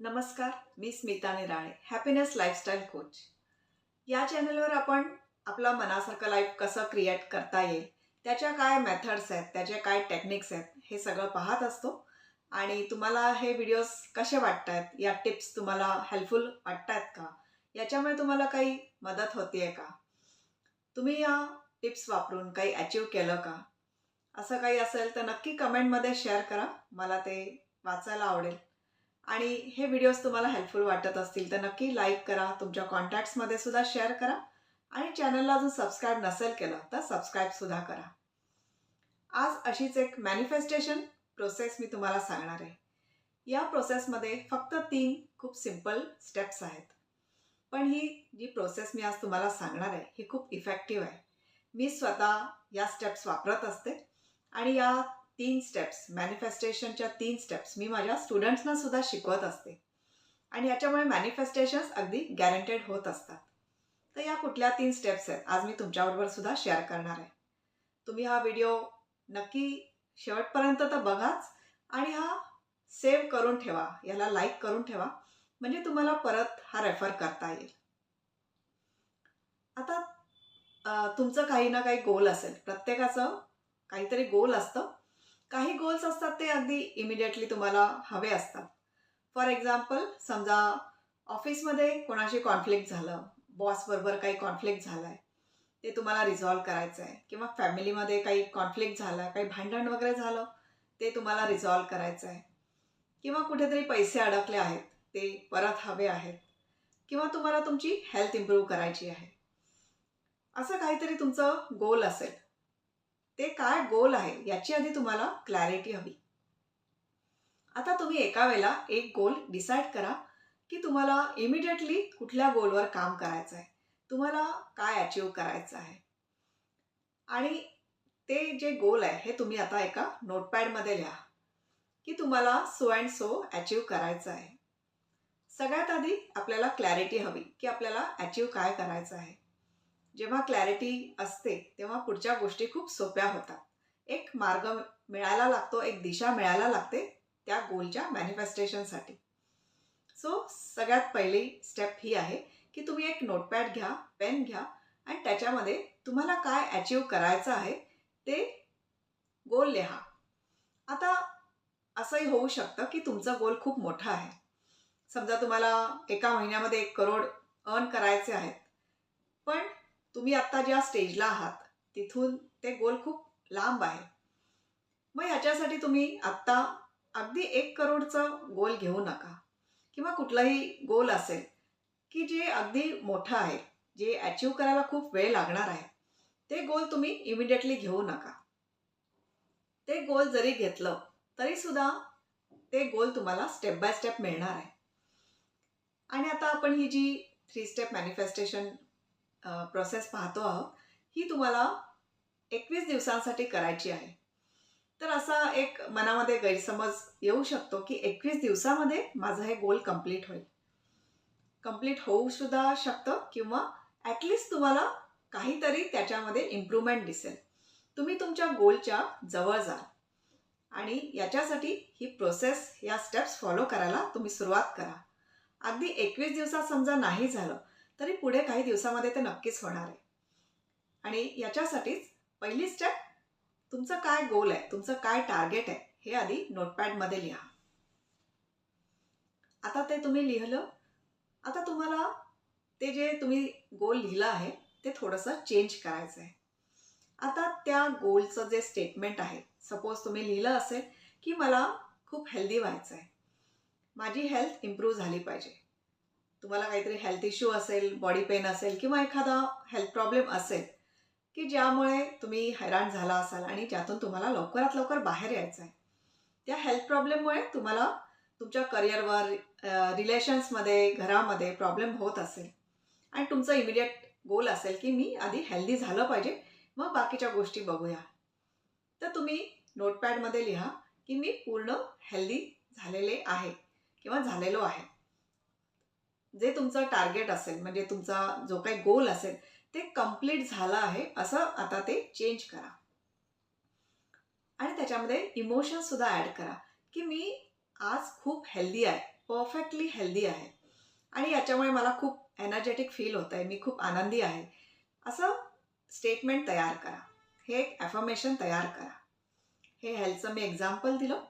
नमस्कार मी Smita Nirale happiness lifestyle coach या चॅनलवर आपण आपला मनासारखं लाईफ कसं क्रिएट करता येईल त्याच्या काय मेथड्स आहेत त्याचे काय टेक्निक्स आहेत हे सगळं पाहत असतो. आणि तुम्हाला हे व्हिडिओज कसे वाटत आहेत या टिप्स तुम्हाला हेल्पफुल वाटत आहेत का? याच्यामुळे तुम्हाला काही मदत होती आहे का? तुम्ही या टिप्स वापरून काही अचीव केलं का? असं काही असेल तर नक्की कमेंटमध्ये शेअर करा. मला ते वाचायला आवडेल. आणि हे व्हिडिओज तुम्हाला हेल्पफुल वाटत असतील तर नक्की लाईक करा तुमच्या कॉन्टॅक्ट्समध्ये सुद्धा शेअर करा आणि चॅनलला अजून सबस्क्राईब नसेल केलं तर सबस्क्राईबसुद्धा करा. आज अशीच एक मॅनिफेस्टेशन प्रोसेस मी तुम्हाला सांगणार आहे. या प्रोसेसमध्ये फक्त तीन खूप सिंपल स्टेप्स आहेत. पण ही जी प्रोसेस मी आज तुम्हाला सांगणार आहे ही खूप इफेक्टिव्ह आहे. मी स्वतः या स्टेप्स वापरत असते आणि या तीन स्टेप्स मॅनिफेस्टेशनच्या तीन स्टेप्स मी माझ्या स्टुडंट्सना सुद्धा शिकवत असते. आणि याच्यामुळे मॅनिफेस्टेशन्स अगदी गॅरंटेड होत असतात. तर या कुठल्या तीन स्टेप्स आहेत आज मी तुमच्याबरोबर सुद्धा शेअर करणार आहे. तुम्ही हा व्हिडिओ नक्की शेवटपर्यंत तर बघाच आणि हा सेव्ह करून ठेवा याला लाईक करून ठेवा म्हणजे तुम्हाला परत हा रेफर करता येईल. आता तुमचं काही ना काही गोल असेल प्रत्येकाचं काहीतरी गोल असतं काही गोल्स असतात ते अगदी इमिडिएटली तुम्हाला हवे असतात. फॉर एक्झाम्पल समजा ऑफिसमध्ये कोणाशी कॉन्फ्लिक्ट झालं बॉसबरोबर काही कॉन्फ्लिक्ट झाला आहे ते तुम्हाला रिझॉल्व करायचं आहे किंवा फॅमिलीमध्ये काही कॉन्फ्लिक्ट झाला काही भांडण वगैरे झालं ते तुम्हाला रिझॉल्व करायचं आहे किंवा कुठेतरी पैसे अडकले आहेत ते परत हवे आहेत. किंवा तुम्हाला तुमची हेल्थ इम्प्रूव्ह करायची आहे. असं काहीतरी तुमचं गोल असेल. ते काय गोल आहे याची आधी तुम्हाला क्लॅरिटी हवी. आता तुम्ही एका वेळेला एक गोल डिसाईड करा की तुम्हाला इमिडिएटली कुठल्या गोलवर काम करायचं आहे तुम्हाला काय अचीव करायचं आहे. आणि ते जे गोल आहे हे तुम्ही आता एका नोटपॅडमध्ये लिहा की तुम्हाला सो अँड सो अचीव करायचं आहे. सगळ्यात आधी आपल्याला क्लॅरिटी हवी की आपल्याला अचीव काय करायचं आहे. जेव्हा क्लॅरिटी असते तेव्हा पुढच्या गोष्टी खूप सोप्या होतात. एक मार्ग मिळायला लागतो एक दिशा मिळायला लागते त्या गोलच्या मॅनिफेस्टेशनसाठी सो सगळ्यात पहिली स्टेप ही आहे की तुम्ही एक नोटपॅड घ्या पेन घ्या आणि त्याच्यामध्ये तुम्हाला काय अचीव करायचं आहे ते गोल लिहा. आता असंही होऊ शकतं की तुमचं गोल खूप मोठं आहे. समजा तुम्हाला एका महिन्यामध्ये एक करोड अर्न करायचे आहेत. पण तुम्ही आत्ता ज्या स्टेजला आहात तिथून ते गोल खूप लांब आहे. मग ह्याच्यासाठी तुम्ही आत्ता अगदी एक करोडचं गोल घेऊ नका. किंवा कुठलाही गोल असेल की जे अगदी मोठं आहे जे अचीव करायला खूप वेळ लागणार आहे ते गोल तुम्ही इमिडिएटली घेऊ नका. ते गोल जरी घेतलं तरी सुद्धा ते गोल तुम्हाला स्टेप बाय स्टेप मिळणार आहे. आणि आता आपण ही जी थ्री स्टेप मॅनिफेस्टेशन प्रोसेस पाहतो आहोत. ही तुम्हाला एकवीस दिवसांसाठी करायची आहे. तर असा एक मनामध्ये गैरसमज येऊ शकतो की एकवीस दिवसामध्ये माझं हे गोल कंप्लीट होईल. कंप्लीट होऊ सुद्धा शकतं किंवा ॲटलिस्ट तुम्हाला काहीतरी त्याच्यामध्ये इम्प्रूव्हमेंट दिसेल. तुम्ही तुमच्या गोलच्या जवळ जाल आणि याच्यासाठी ही प्रोसेस या स्टेप्स फॉलो करायला तुम्ही सुरुवात करा. अगदी एकवीस दिवसात समजा नाही झालं तरी पुढे काही दिवसामध्ये ते नक्कीच होणार आहे. आणि याच्यासाठीच पहिली स्टेप तुमचं काय गोल आहे तुमचं काय टार्गेट आहे हे आधी नोटपॅडमध्ये लिहा. आता ते तुम्ही लिहिलं आता तुम्हाला ते जे तुम्ही गोल लिहिलं आहे ते थोडंसं चेंज करायचं आहे आता त्या गोलचं जे स्टेटमेंट आहे सपोज तुम्ही लिहिलं असेल की मला खूप हेल्दी व्हायचं आहे माझी हेल्थ इम्प्रूव्ह झाली पाहिजे. तुम्हाला काहीतरी हेल्थ इश्यू असेल बॉडी पेन असेल किंवा एखादा हेल्थ प्रॉब्लेम असेल की ज्यामुळे तुम्ही हैराण झाला असाल आणि ज्यातून तुम्हाला लवकरात लवकर बाहेर यायचं आहे. त्या हेल्थ प्रॉब्लेममुळे तुम्हाला तुमच्या करिअरवर रिलेशन्समध्ये घरामध्ये प्रॉब्लेम होत असेल. आणि तुमचं इमिडिएट गोल असेल की मी आधी हेल्दी झालं पाहिजे मग बाकीच्या गोष्टी बघूया. तर तुम्ही नोटपॅडमध्ये लिहा की मी पूर्ण हेल्दी झालेले आहे किंवा झालेलो आहे. जे तुमचं टार्गेट असेल म्हणजे तुमचा जो काही गोल असेल ते कंप्लीट झालं आहे असं आता ते चेंज करा. आणि त्याच्यामध्ये इमोशन सुद्धा ॲड करा की मी आज खूप हेल्दी आहे परफेक्टली हेल्दी आहे. आणि याच्यामुळे मला खूप एनर्जेटिक फील होत आहे मी खूप आनंदी आहे. असं स्टेटमेंट तयार करा. हे एक ॲफर्मेशन तयार करा. हे हेल्थचं मी एक्झाम्पल दिलं.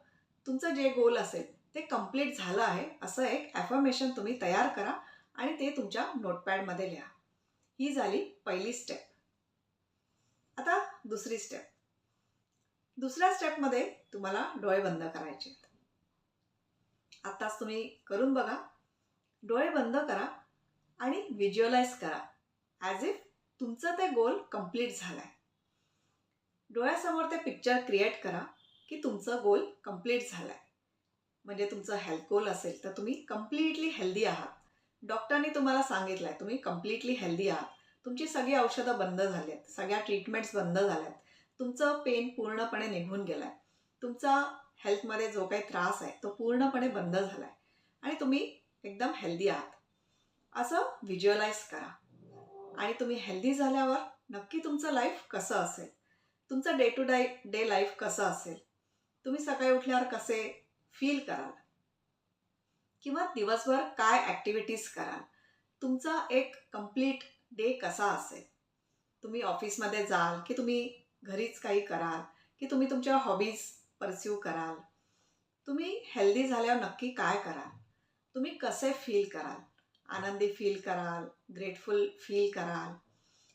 तुमचं जे गोल असेल ते कंप्लीट झालं आहे असं एक ॲफर्मेशन तुम्ही तयार करा आणि ते तुमच्या नोटपॅडमध्ये लिहा. ही झाली पहिली स्टेप आता दुसरी स्टेप दुसऱ्या स्टेपमध्ये तुम्हाला डोळे बंद करायचे आहेत. आत्ताच तुम्ही करून बघा. डोळे बंद करा आणि व्हिज्युअलाइज करा. ॲज इफ तुमचं ते गोल कंप्लीट झालं आहे डोळ्यासमोर ते पिक्चर क्रिएट करा की तुमचं गोल कंप्लीट झालं आहे म्हणजे तुमचं हॅल्कोल असेल तर तुम्ही कम्प्लिटली हेल्दी आहात. डॉक्टरांनी तुम्हाला सांगितलं आहे तुम्ही कम्प्लिटली हेल्दी आहात. तुमची सगळी औषधं बंद झाली आहेत सगळ्या ट्रीटमेंट्स बंद झाल्या आहेत तुमचं पेन पूर्णपणे निघून गेलं आहे तुमचा हेल्थमध्ये जो काही त्रास आहे तो पूर्णपणे बंद झाला आहे आणि तुम्ही एकदम हेल्दी आहात. असं व्हिज्युअलाइज करा. आणि तुम्ही हेल्दी झाल्यावर नक्की तुमचं लाईफ कसं असेल? तुमचं day to day day life कसं असेल? तुम्ही सकाळी उठल्यावर कसे फील कराल. किंवा दिवसभर काय ॲक्टिव्हिटीज कराल. तुमचा एक कंप्लीट डे कसा असेल? तुम्ही ऑफिसमध्ये जाल की तुम्ही घरीच काही कराल की तुम्ही तुमच्या हॉबीज परस्यू कराल. तुम्ही हेल्दी झाल्यावर नक्की काय कराल? तुम्ही कसे फील कराल? आनंदी फील कराल ग्रेटफुल फील कराल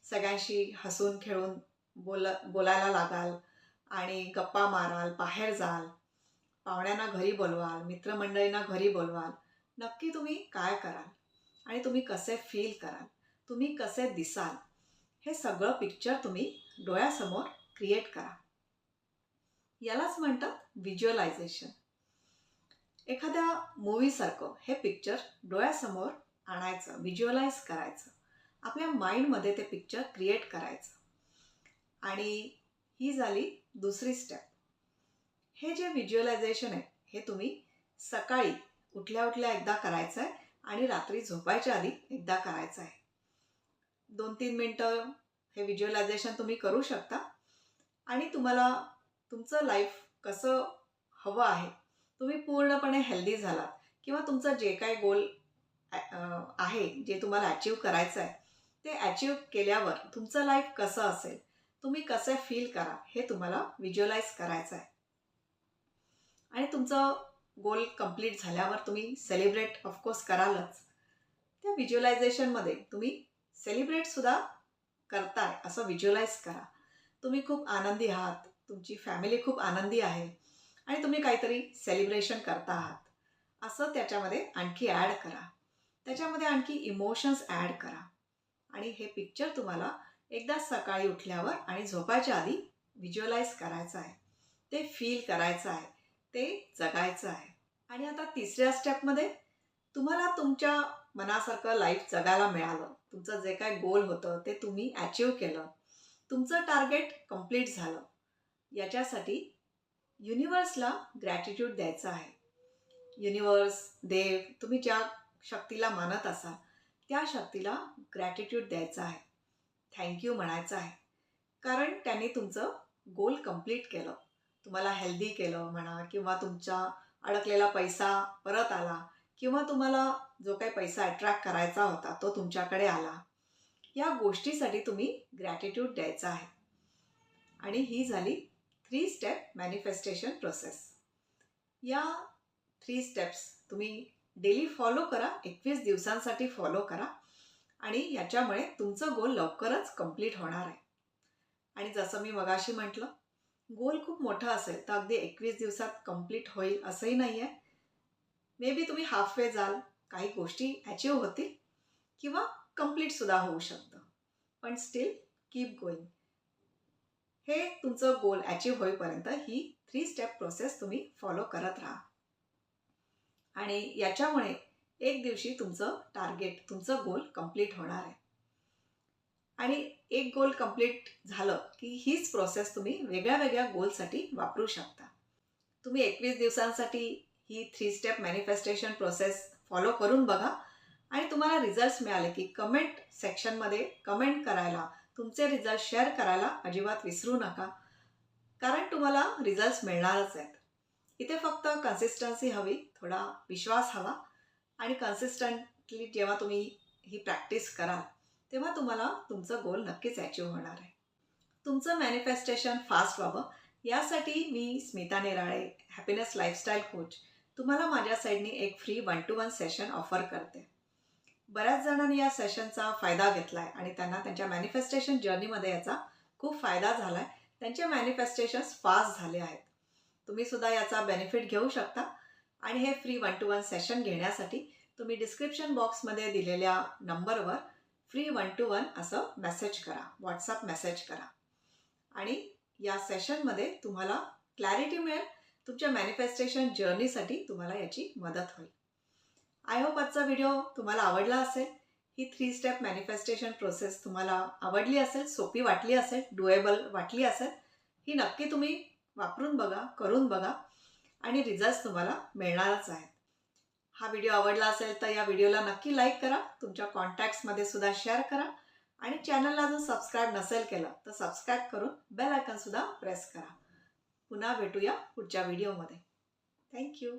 सगळ्यांशी हसून खेळून बोल बोलायला लागाल आणि गप्पा माराल बाहेर जाल. पाहुण्यांना घरी बोलवाल मित्रमंडळींना घरी बोलवाल नक्की तुम्ही काय कराल आणि तुम्ही कसे फील कराल तुम्ही कसे दिसाल हे सगळं पिक्चर तुम्ही डोळ्यासमोर क्रिएट करा. यालाच म्हणतात व्हिज्युअलायझेशन एखाद्या मूवीसारखं हे पिक्चर डोळ्यासमोर आणायचं व्हिज्युअलाइज करायचं. आपल्या माइंडमध्ये ते पिक्चर क्रिएट करायचं. आणि ही झाली दुसरी स्टेप हे जे व्हिज्युअलायझेशन आहे हे तुम्ही सकाळी उठल्या उठल्या एकदा करायचं आहे आणि रात्री झोपायच्या आधी एकदा करायचं आहे दोन तीन मिनटं हे व्हिज्युअलायझेशन तुम्ही करू शकता. आणि तुम्हाला तुमचं लाईफ कसं हवं आहे तुम्ही पूर्णपणे हेल्दी झालात किंवा तुमचं जे काय गोल आहे जे तुम्हाला अचीव करायचं आहे ते अचीव केल्यावर तुमचं लाईफ कसं असेल तुम्ही कसे फील करा हे तुम्हाला व्हिज्युअलाइज करायचं आहे आणि तुमचं गोल कंप्लीट झाल्यावर तुम्ही सेलिब्रेट ऑफकोर्स करालच. त्या व्हिज्युअलायझेशनमध्ये तुम्ही सेलिब्रेटसुद्धा करताय असं व्हिज्युअलाइज करा. तुम्ही खूप आनंदी आहात तुमची फॅमिली खूप आनंदी आहे आणि तुम्ही काहीतरी सेलिब्रेशन करता आहात. असं त्याच्यामध्ये आणखी ॲड करा. त्याच्यामध्ये आणखी इमोशन्स ॲड करा. आणि हे पिक्चर तुम्हाला एकदा सकाळी उठल्यावर आणि झोपायच्या आधी व्हिज्युअलाइज करायचं आहे. ते फील करायचं आहे. ते जगायचं आहे. आणि आता तिसऱ्या स्टेपमध्ये तुम्हाला तुमच्या मनासारखं लाईफ जगायला मिळालं. तुमचं जे काय गोल होतं ते तुम्ही अचीव केलं. तुमचं टार्गेट कंप्लीट झालं. याच्यासाठी युनिवर्सला ग्रॅटिट्यूड द्यायचं आहे. युनिवर्स देव तुम्ही ज्या शक्तीला मानत असाल त्या शक्तीला ग्रॅटिट्यूड द्यायचं आहे. थँक्यू म्हणायचं आहे. कारण त्यांनी तुमचं गोल कंप्लीट केलं. तुम्हाला हेल्दी केलं म्हणा किंवा तुमचा अडकलेला पैसा परत आला किंवा तुम्हाला जो काही पैसा अट्रॅक्ट करायचा होता तो तुमच्याकडे आला या गोष्टीसाठी तुम्ही ग्रॅटिट्यूड द्यायचा आहे. आणि ही झाली थ्री स्टेप मॅनिफेस्टेशन प्रोसेस या थ्री स्टेप्स तुम्ही डेली फॉलो करा एकवीस दिवसांसाठी फॉलो करा आणि याच्यामुळे तुमचं गोल लवकरच कंप्लीट होणार आहे. आणि जसं मी मगाशी म्हटलं गोल खूप मोठा असेल तर अगदी एकवीस दिवसात कंप्लीट होईल असंही नाही आहे मे बी तुम्ही हाफ वे जाल काही गोष्टी अचीव होतील किंवा कम्प्लीटसुद्धा होऊ शकतं. पण स्टील कीप गोईंग हे तुमचं गोल अचीव होईपर्यंत ही थ्री स्टेप प्रोसेस तुम्ही फॉलो करत राहा. आणि याच्यामुळे एक दिवशी तुमचं टार्गेट तुमचं गोल कंप्लीट होणार आहे. आणि एक गोल कंप्लीट झालं की हीच प्रोसेस तुम्ही वेगळ्या वेगळ्या गोलसाठी वापरू शकता. तुम्ही एकवीस दिवसांसाठी ही three step manifestation process follow करून बघा आणि तुम्हाला रिझल्ट्स मिळाले की कमेंट सेक्शनमध्ये कमेंट करायला तुमचे रिझल्ट शेअर करायला अजिबात विसरू नका. कारण तुम्हाला रिझल्ट्स मिळणारच आहेत. इथे फक्त कन्सिस्टन्सी हवी थोडा विश्वास हवा आणि कन्सिस्टंटली जेव्हा तुम्ही ही प्रॅक्टिस कराल तेव्हा तुम्हाला तुमचं गोल नक्कीच अचीव होणार आहे. तुमचं मॅनिफेस्टेशन फास्ट व्हावं. यासाठी मी Smita Nerale happiness lifestyle coach तुम्हाला माझ्या साईडनी एक free one to one session offer करते. बऱ्याच जणांनी या सेशनचा फायदा घेतला आहे आणि त्यांना त्यांच्या मॅनिफेस्टेशन जर्नीमध्ये याचा खूप फायदा झाला आहे त्यांचे मॅनिफेस्टेशन्स फास्ट झाले आहेत. तुम्ही सुद्धा याचा बेनिफिट घेऊ शकता. आणि हे free one to one session घेण्यासाठी तुम्ही डिस्क्रिप्शन बॉक्समध्ये दिलेल्या नंबरवर फ्री वन टू वन असं मेसेज करा. व्हॉट्सअप मेसेज करा. आणि या सेशनमध्ये तुम्हाला क्लॅरिटी मिळेल. तुमच्या मॅनिफेस्टेशन जर्नीसाठी तुम्हाला याची मदत होईल. आय होप आजचा व्हिडिओ तुम्हाला आवडला असेल. ही थ्री स्टेप मॅनिफेस्टेशन प्रोसेस तुम्हाला आवडली असेल सोपी वाटली असेल डुएबल वाटली असेल ही नक्की तुम्ही वापरून बघा करून बघा आणि रिझल्ट तुम्हाला मिळणारच आहेत. हा व्हिडिओ आवडला असेल तर या व्हिडिओला नक्की लाईक करा. तुमच्या कॉन्टॅक्ट्समध्ये सुद्धा शेअर करा. आणि चॅनलला जर सबस्क्राईब नसेल केलं तर सबस्क्राईब करून बेल आयकनसुद्धा प्रेस करा. पुन्हा भेटूया पुढच्या व्हिडिओमध्ये थँक्यू